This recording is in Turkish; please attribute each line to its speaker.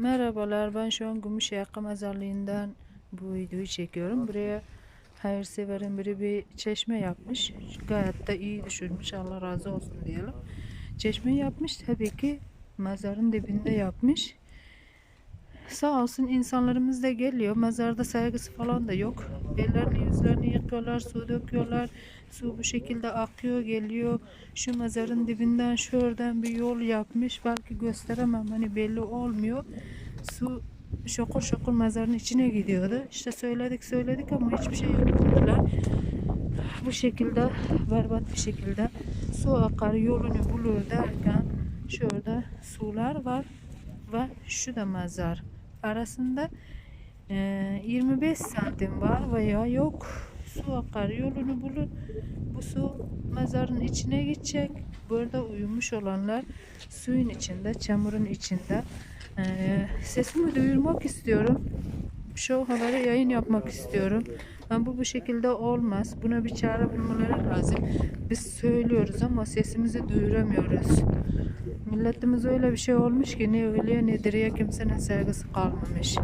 Speaker 1: Merhabalar, ben şu an Gümüşyaka Mezarlığı'ndan bu videoyu çekiyorum. Buraya hayırseverin biri bir çeşme yapmış. Gayet de iyi düşünmüş, Allah razı olsun diyelim. Çeşme yapmış, tabii ki mezarın dibinde yapmış. Sağ olsun insanlarımız da geliyor. Mezarda saygısı falan da yok. Ellerini yüzlerini yıkıyorlar, su döküyorlar. Su bu şekilde akıyor geliyor. Şu mezarın dibinden şuradan bir yol yapmış. Belki gösteremem hani belli olmuyor. Su şokur şokur mezarın içine gidiyordu. İşte söyledik söyledik ama hiçbir şey yapmadılar. Bu şekilde berbat bir şekilde su akar yolunu bulur derken şurada sular var ve şu da mezar arasında eee, 25 santim var veya yok. Su akar yolunu bulur. Bu su mezarın içine gidecek. Burada uyumuş olanlar suyun içinde çamurun içinde. Eee, sesimi duyurmak istiyorum şu haberi yayın yapmak istiyorum. Ama bu bu şekilde olmaz. Buna bir çare bulmaları lazım. Biz söylüyoruz ama sesimizi duyuramıyoruz. Milletimiz öyle bir şey olmuş ki ne ölüye ne diriye kimsenin sevgisi kalmamış.